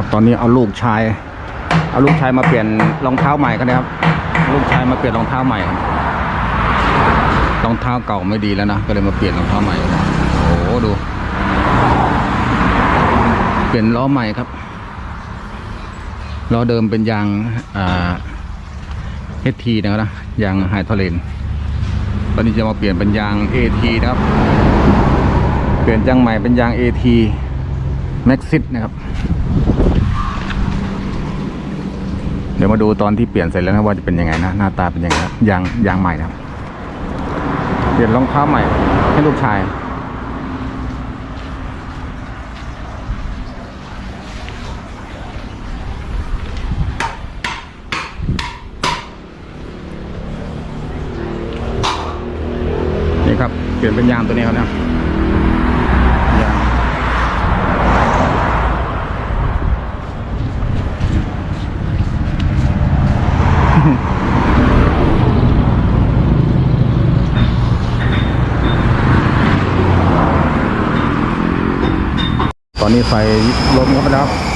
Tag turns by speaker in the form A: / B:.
A: ครับตอนนี้เอาลูกชาย เอาลูกชายมาเปลี่ยนรองเท้าใหม่กันนะครับ ลูกชายมาเปลี่ยนรองเท้าใหม่ครับรองเท้าเก่าไม่ดีแล้วนะก็เลยมาเปลี่ยนรองเท้าใหม่โอ้โหดู เปลี่ยนล้อใหม่ครับล้อเดิมเป็นยางเอทีนะครับนะยางไฮทอเลนตอนนี้จะมาเปลี่ยนเป็นยางเอทีนะครับ เปลี่ยนยางใหม่เป็นยางเอทีแม็กซิสนะครับ เดี๋ยวมาดูตอนที่เปลี่ยนเสร็จแล้วนะว่าจะเป็นยังไงนะหน้าตาเป็นยังไงยางยางใหม่นะครับเปลี่ยนรองเท้าใหม่ให้ลูกชายนี่ครับเปลี่ยนเป็นยางตัวนี้ครับเนี่ยาง ตอนนี้ไฟล้มเข้าไปแล้วครับ